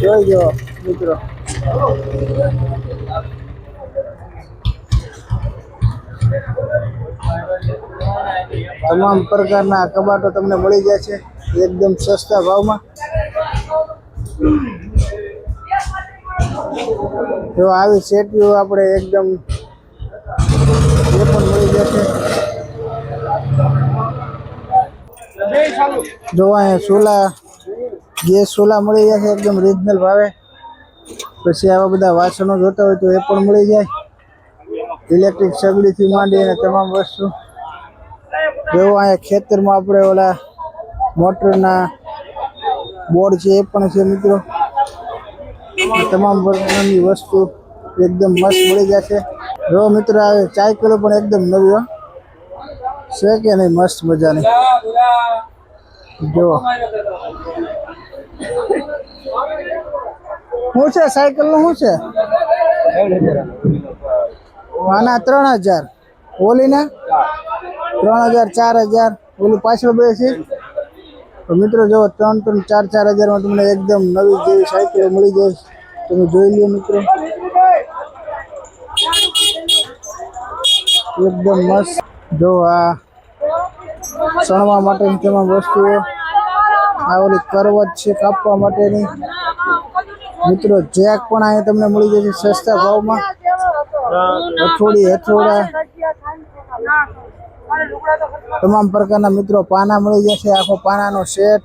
જોઈ જો મિત્રો. તમામ પ્રકારના કબાટો તમને મળી જાય છે, એકદમ સસ્તા ભાવમાં. જો આવી સેટીઓ આપણે એકદમ એ પણ મળી જશે જો અહીંયા સોલા ગેસ સોલા મળી જાય છે, એકદમ રિઝનેબલ ભાવે. પછી આવા બધા વાસણો જોતા હોય તો એ પણ મળી જાય. ઇલેક્ટ્રિક સગડીથી માંડી અને તમામ વસ્તુ. જેવો અહીંયા ખેતરમાં આપણે ઓલા મોટરના બોર્ડ છે, એ પણ છે મિત્રો. તમામ પ્રકારની વસ્તુ એકદમ મસ્ત મળી જશે જો મિત્રો આવે ચાય કિલો પણ એકદમ નવી. છે કે નહીં? મસ્ત મજાની. જો. શું છે? સાયકલનું શું છે? આના ત્રણ હજાર. ઓલી ને ત્રણ હજાર, ચાર હજાર. ઓલું પાછળ બે છે. તો મિત્રો, જો ત્રણ ત્રણ ચાર ચાર હજારમાં તમને એકદમ નવી જેવી સાયકલો મળી જાય તમે જોઈ લો મિત્રો. એકદમ મસ્ત. જો આ સણવા માટેની તમામ વસ્તુઓ આ ઓલી કરવત છે કાપવા માટેની. મિત્રો જેક પણ અહીંયા તમને મળી જશે સસ્તા ભાવમાં હથોડી હથોડા તમામ પ્રકારના મિત્રો પાના મળી જશે. આખો પાનાનો સેટ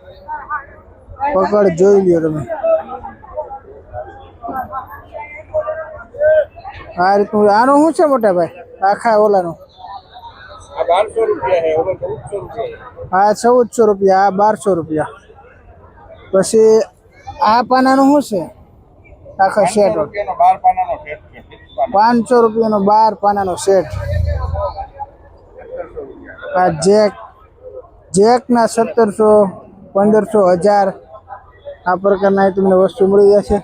પકડ જોઈ લ્યો તમે. આ રીતનું આનું શું છે મોટા ભાઈ? આખા ઓલાનું? આ બારસો રૂપિયા છે ચૌદસો રૂપિયા આ ચૌદસો રૂપિયા આ બારસો રૂપિયા. પછી આ પાનાનું શું છે? આખા સેટ પાંચસો રૂપિયાનો બાર પાનાનો સેટ આ જેક જેકના સત્તરસો પંદરસો હજાર આ પ્રકારના તમને વસ્તુ મળી જશે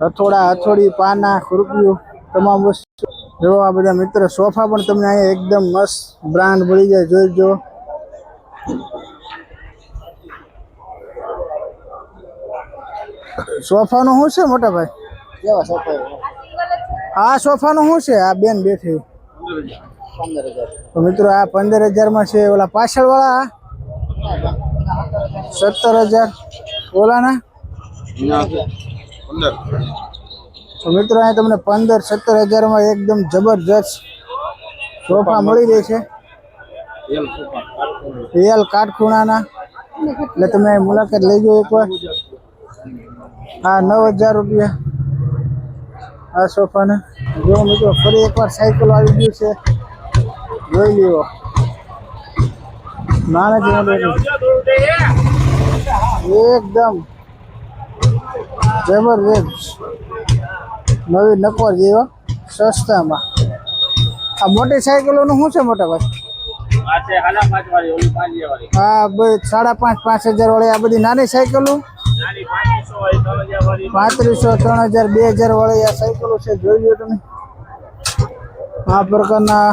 હથોડા હથોડી પાના ખુરપીઓ તમામ વસ્તુ. જો આ બધા મિત્ર સોફા પણ તમને અહીંયા એકદમ મસ્ત બ્રાન્ડ મળી જાય. જોઈ જો સોફાનું શું છે મોટા ભાઈ કેવા સોફા આ સોફાનું શું છે? આ બેન બેઠી. તો મિત્રો આ પંદર હજારમાં છે ઓલા પાછળ વાળા સત્તર હજાર. ઓલાના? તો મિત્રો અહીંયા તમને પંદર સત્તર હજારમાં એકદમ જબરજસ્ત સોફા મળી રહે છે. રિયલ કાટખૂણાના. એટલે તમે મુલાકાત લઈ જાઓ એકવાર. હા નવ હજાર રૂપિયા. આ સોફાને. જો મિત્રો ફરી એકવાર સાયકલ આવી ગયું છે. જોઈ લ્યો. નાના મોટું એકદમ જબરજસ્ત નવી નકોર જેવો સસ્તામાં. આ મોટી સાયકલોનું શું છે મોટા ભાઈ? હા સાડા પાંચ પાંચ હજાર વાળી આ બધી નાની સાયકલો? પાંત્રીસો, ત્રણ હજાર, બે હજાર વાળી આ સાયકલો છે, જોઈ લો તમે. આ પ્રકારના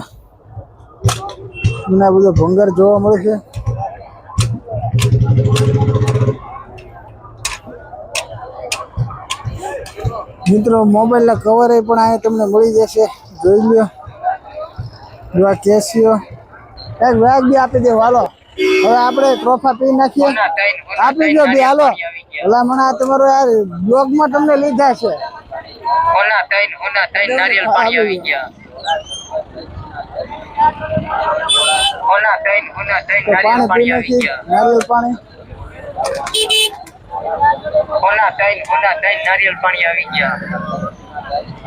મને બધો ભંગાર જોવા મળે છે. મિત્રો, મોબાઈલના કવર પણ અહીંયા તમને મળી જશે. જોઈ લ્યો જો આ કેસીઓ. વ્યાજ બી આપી દે, હાલો. હવે આપણે ટ્રોફા પી નાખીએ. આપી દો બી હાલો. ભલા મને આ તમારો યાર બ્લોગમાં તમને લીધા છે. હોના તૈન હોના તૈન નારિયેલ પાણી આવી ગયા. ઓના તૈન હોના તૈન નારિયેલ પાણી આવી ગયા. નારિયેલ પાણી? હોના તૈન હોના તૈન નારિયેલ પાણી આવી ગયા.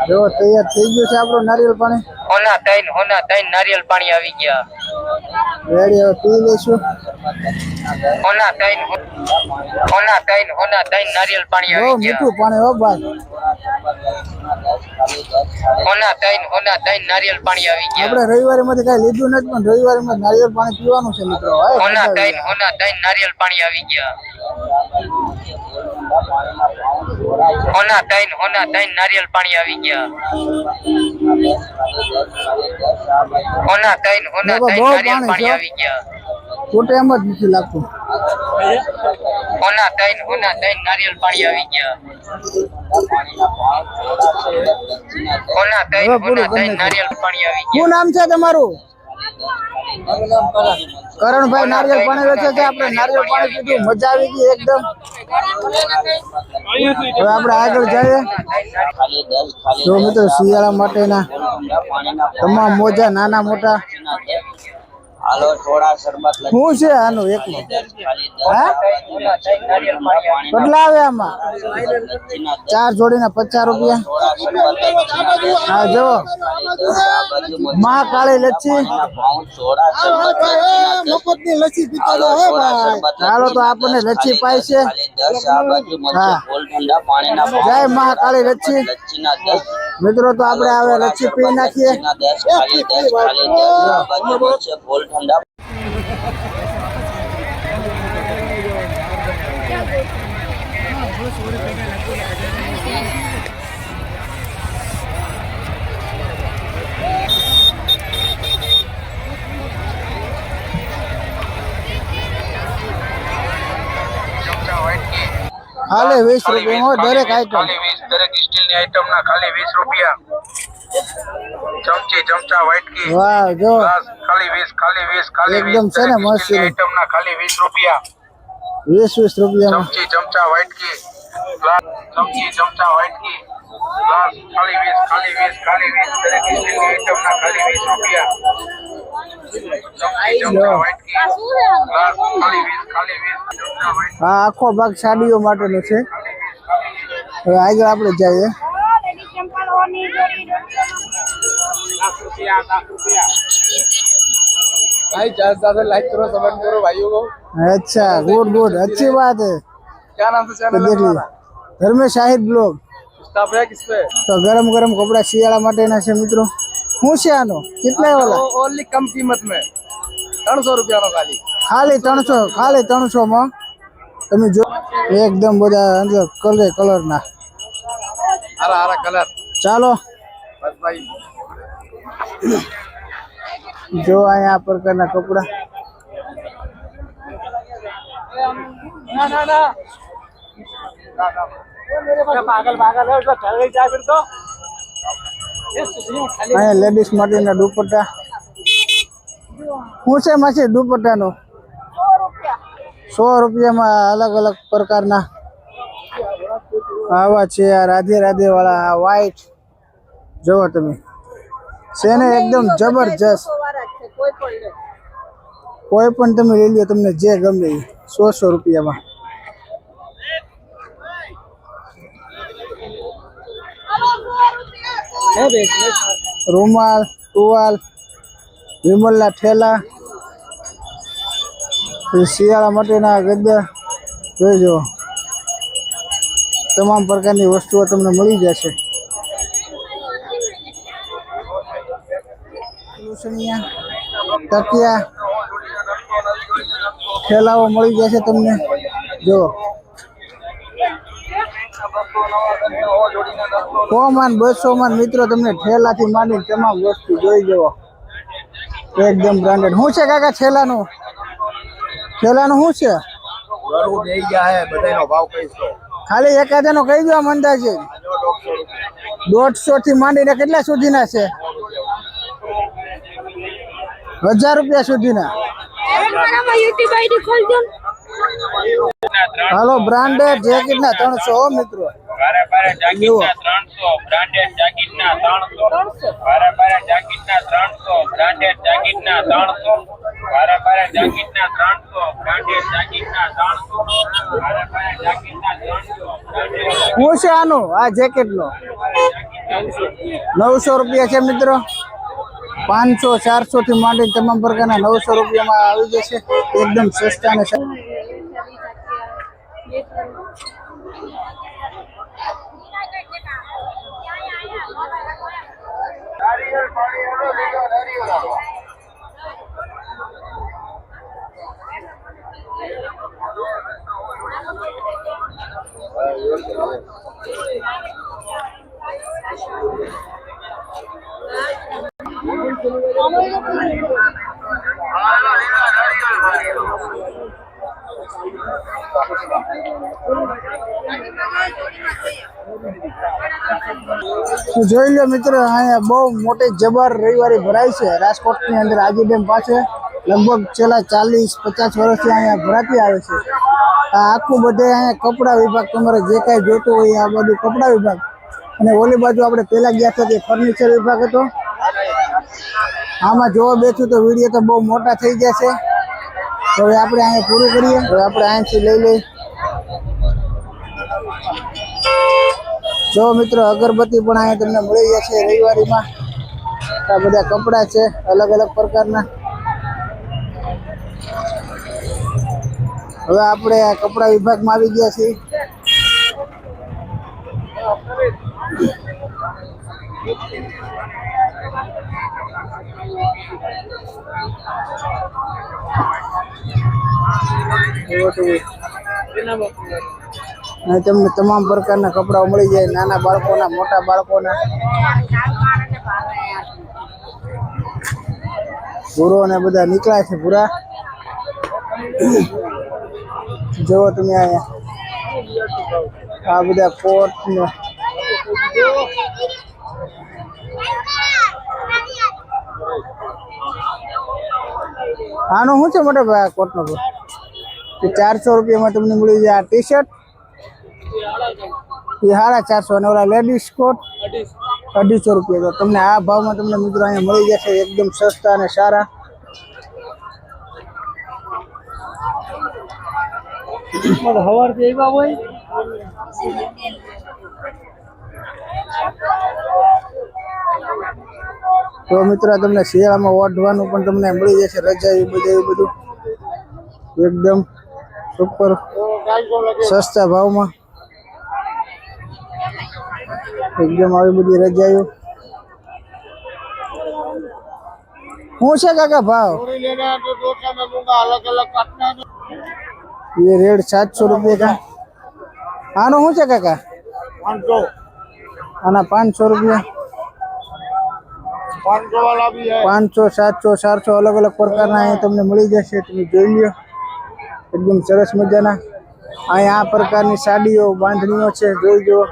જો તૈયાર થઈ ગયું છે આપણું નારિયેલ પાણી. હોના તૈન હોના તૈન નારિયેલ પાણી આવી ગયા. રેડી હવે પી લઈશું. હોના તૈન હોના તૈન હોના તૈન નારિયેલ પાણી આવી ગયા. મીઠું પાણી હો ભાઈ. હોના તૈન હોના તૈન નારિયેલ પાણી આવી ગયા. આપણે રવિવારે માંથી કઈ લીધું નથી પણ રવિવારે માં નારિયેળ પાણી પીવાનું છે મિત્રો. હોના તૈન. હોના તૈન નારિયેલ પાણી આવી ગયા. હોના તૈન હોના તૈન નારિયેલ પાણી આવી ગયા. હોના તૈન હોના તૈન નારિયેલ પાણી આવી ગયા. ખોટે એમ જ નથી લાગતું. હોના તૈન હોના તૈન નારિયેળ પાણી આવી ગયા. હોના તૈન હોના તૈન નારિયેલ પાણી આવી ગયા. શું નામ છે તમારું? કરણભાઈ નારિયેળ પાણી વેચે છે, આપણે નારિયેળ પાણી પીધું, મજા આવી ગઈ એકદમ. હવે આપણે આગળ જઈએ. જો મિત્રો શિયાળા માટેના તમામ મોજા નાના મોટા. હાલો થોડા શરબત લઈ શું છે આનું એક હા? કેટલા આવે આમાં. ચાર જોડીના પચાસ રૂપિયા. હા જો. લચ્છી. લચ્છીના દસ હાલો ચાલો તો આપણને લચ્છી પાય છે. હા. જય મહાકાળી લચ્છી. મિત્રો તો આપણે હવે લચ્છી પી નાખીએ. ખાલી વીસ રૂપિયામાં દરેક આઈટમ ખાલી વીસ દરેક સ્ટીલની આઈટમના ખાલી વીસ રૂપિયા. ચમચી ચમચા વાટકી. વાહ જો. ખાલી વીસ ખાલી વીસ ખાલી એકદમ છે ને મસ્ત. આઈટમના ખાલી વીસ રૂપિયા. વીસ વીસ રૂપિયા ચમચી ચમચા વાટકી. ચમચી ચમચા વાટકી. ગ્લાસ ખાલી વીસ ખાલી વીસ ખાલી વીસ દરેક સ્ટીલની આઈટમના ખાલી વીસ રૂપિયા ચમચી ચમચા વાટકી ગ્લાસ ખાલી વીસ ખાલી વીસ ચમચા વાટકી આ આખો ભાગ સાડીઓ માટેનો છે હવે આગળ આપણે જઈએ भाई ज्यादा से ज्यादा लाइक करो कमेंट करो भाइयों को अच्छा गुड गुड अच्छी बात है क्या नाम से तो चैनल देख लीजिए ધર્મેશ કાપડા કિસપે તો ગરમ ગરમ કપડા શિયાળા માટેના છે મિત્રો શું છે આનો કેટલા વાળા ઓનલી કમ કિંમત મે 300 રૂપિયાનો ખાલી ખાલી 300 ખાલી 300 માં તમે જો એકદમ બધા અંદર કલર કલર ના આરા આરા કલર ચાલો બસ ભાઈ જો અહીંયા આ પ્રકારના કપડા ના ના ના ના ના અહીંયા લેડીઝ માટેના દુપટ્ટા. શું છે માસી દુપટ્ટાનું? સો રૂપિયામાં અલગ અલગ પ્રકારના. આવા છે આ રાધે રાધે વાળા આ વ્હાઈટ જુઓ તમે. છે ને એકદમ જબરજસ્ત. કોઈ પણ તમે લઈ લો તમને જે ગમે સો સો રૂપિયામાં. રૂમાલ, ટુવાલ, વિમલના ઠેલા શિયાળા માટેના ગદ્દા. જોઈજો તમામ પ્રકારની વસ્તુઓ તમને મળી જશે. તકિયા ઠેલાઓ મળી જશે તમને. જો સો માન બસો માન મિત્રો તમને ઠેલાથી માંડી તમામ વસ્તુ જોઈ જવો એકદમ બ્રાન્ડેડ શું છે કાકા ઠેલાનું? ઠેલાનું શું છે? ઘરું દઈ ગયા હે બધાનો ભાવ કહીશો. ખાલી એકાદાનો કહી દો આમ અંદાજે. દોઢસો થી માંડીને કેટલા સુધીના છે? હજાર રૂપિયા સુધીના. હાલો બ્રાન્ડેડ જેકેટ ના ત્રણસો મિત્રો. શું છે આનું આ જેકેટ નો નવસો રૂપિયા છે મિત્રો. પાંચસો ચારસો થી માંડીને તમામ પ્રકારના નવસો રૂપિયામાં આવી જશે. એકદમ સસ્તા ને मित्र अँ मोटे जबर रविवार भराय से राजकोट अंदर डेम पास लगभग चला चालीस पचास वर्ष भराती आए આખું બધે અહીંયા કપડા વિભાગ, તમારે જે કાંઈ જોતું હોય આ બધું કપડા વિભાગ. અને ઓલી બાજુ આપણે પહેલાં ગયા હતા, તે ફર્નિચર વિભાગ હતો. આમાં જોવા બેઠું તો વીડિયો તો બહુ મોટા થઈ છે. તો હવે આપણે અહીંયા પૂરું કરીએ. હવે આપણે અહીંથી લઈ લઈ. જો મિત્રો, અગરબત્તી પણ અહીંયા તમને મળી જશે રવિવારીમાં. આ બધા કપડા છે અલગ અલગ પ્રકારના. હવે આપણે આ કપડા વિભાગમાં આવી ગયા છીએ. તમને તમામ પ્રકારના કપડાઓ મળી જાય. નાના બાળકોના, મોટા બાળકોના. ભૂરો ને બધા નીકળ્યા છે ભૂરા જુઓ તમે અહીંયા. આ બધા કોટ ને. આનો શું છે મોટા ભાઈ કોટનો ભાઈ ચારસો રૂપિયામાં તમને મળી જાય આ ટી શર્ટ એ સાડા ચારસો અને ઓલા લેડીઝ કોટ અઢીસો રૂપિયા તો તમને આ ભાવમાં તમને મિત્રો અહીંયા મળી જશે. એકદમ સસ્તા અને સારા. હવારથી આવ્યા હોય? તો મિત્રો તમને શિયાળામાં ઓઢવાનું પણ તમને મળી જશે રજા એવું બધું એવું બધું. એકદમ સુપર સસ્તા ભાવમાં. એકદમ આવી બધી રજાઈઓ શું છે કાકા ભાવ? ये रेट सात सौ रुपये का आनो શું છે કાકા આના પાંચસો રૂપિયા પાંચસો સાતસો ચારસો અલગ અલગ પ્રકારના અહીંયા તમને મળી જશે તમે જોઈ લ્યો એકદમ સરસ મજાના અહીંયા આ પ્રકારની સાડીઓ બાંધણીઓ છે જોઈ જુઓ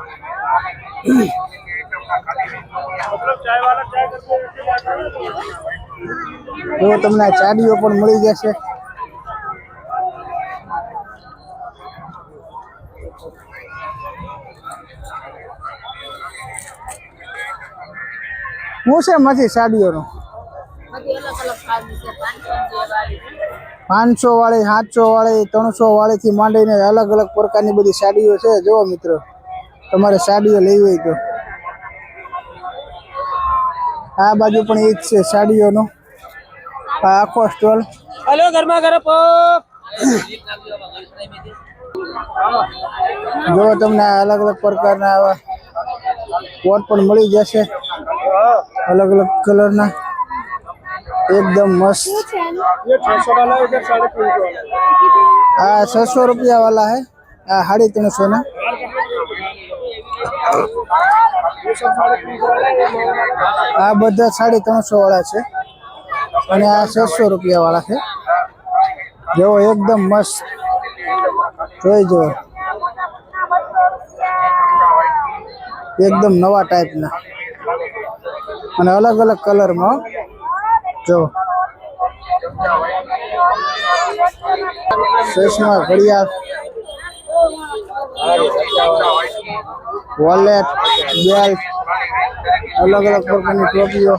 જો તમને આ સાડીઓ પણ મળી જશે શું છે માંથી સાડીઓનું. પાંચસો વાળી સાતસો વાળી ત્રણસો વાળી થી માંડીને અલગ અલગ પ્રકારની બધી સાડીઓ છે. જુઓ મિત્રો તમારે સાડીઓ લેવી હોય તો. આ બાજુ પણ એ જ છે સાડીઓનો. આ આખો સ્ટોલ. હલો ગરમા ગરમ જો તમને અલગ અલગ પ્રકારના આવા કોટ પણ મળી જશે. અલગ અલગ કલરના એકદમ મસ્ત. આ છસો રૂપિયા વાળા હે. આ સાડી ત્રણસો ના. આ બધા સાડી ત્રણસો વાળા છે. અને આ છસો રૂપિયા વાળા છે. જેવો એકદમ મસ્ત. જોઈ જો એકદમ નવા ટાઈપના અને અલગ અલગ કલરમાં. જો. ચશ્મા ઘડિયાળ. Wallet belt. અલગ અલગ પ્રકારની ટોપીઓ.